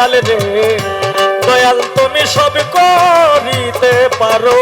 দয়ালে রে দয়াল তুমি সব করিতে পারো।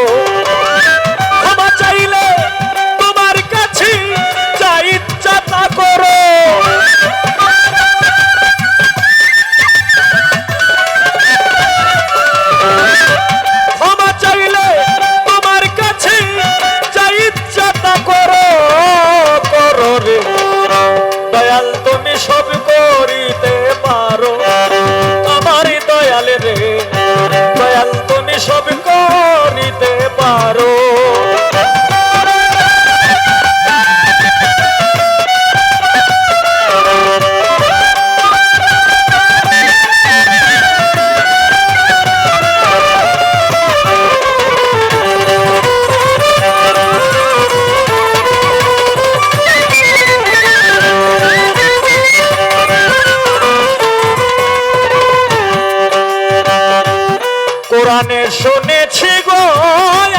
প্রাণে শুনেছি গো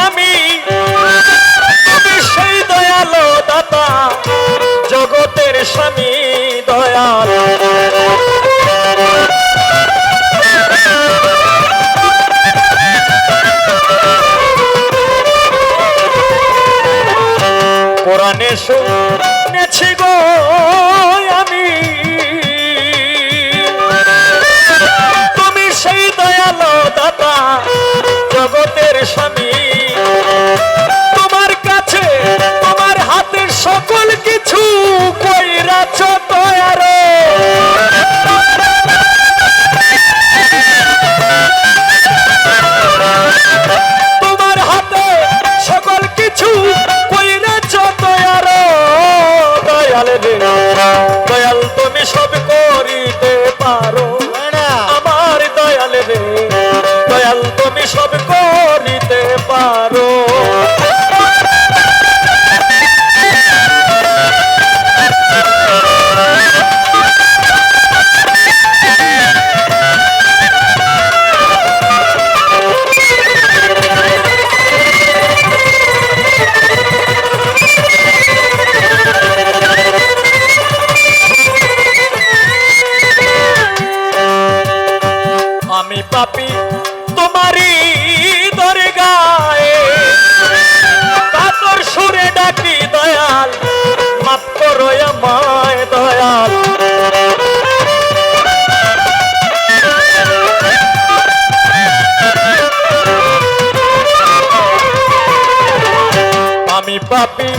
আমি। সেই দয়াল দাতা জগতের স্বামী দয়াল। কোরআনে শুনেছি গো বাবা papi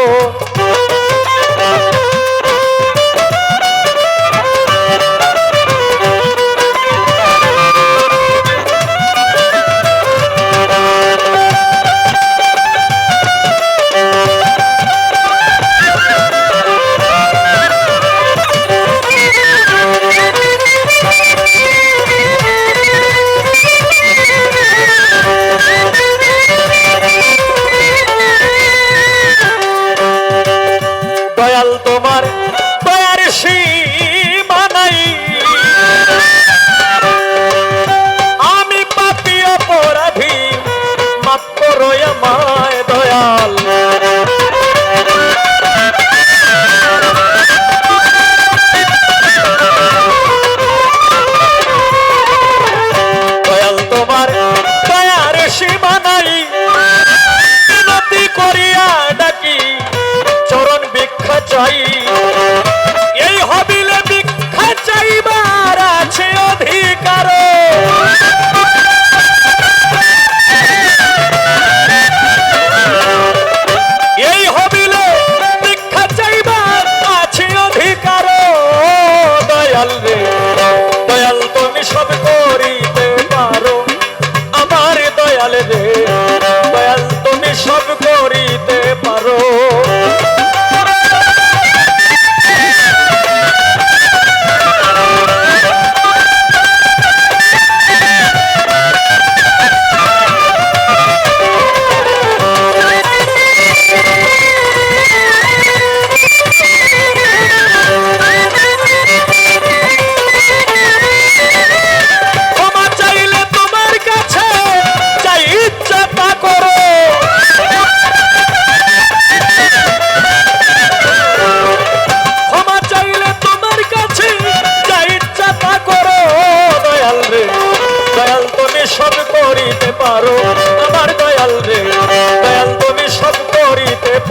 চাই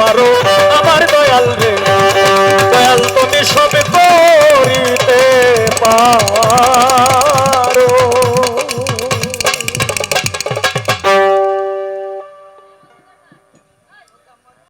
পারো আমার দয়াল রে।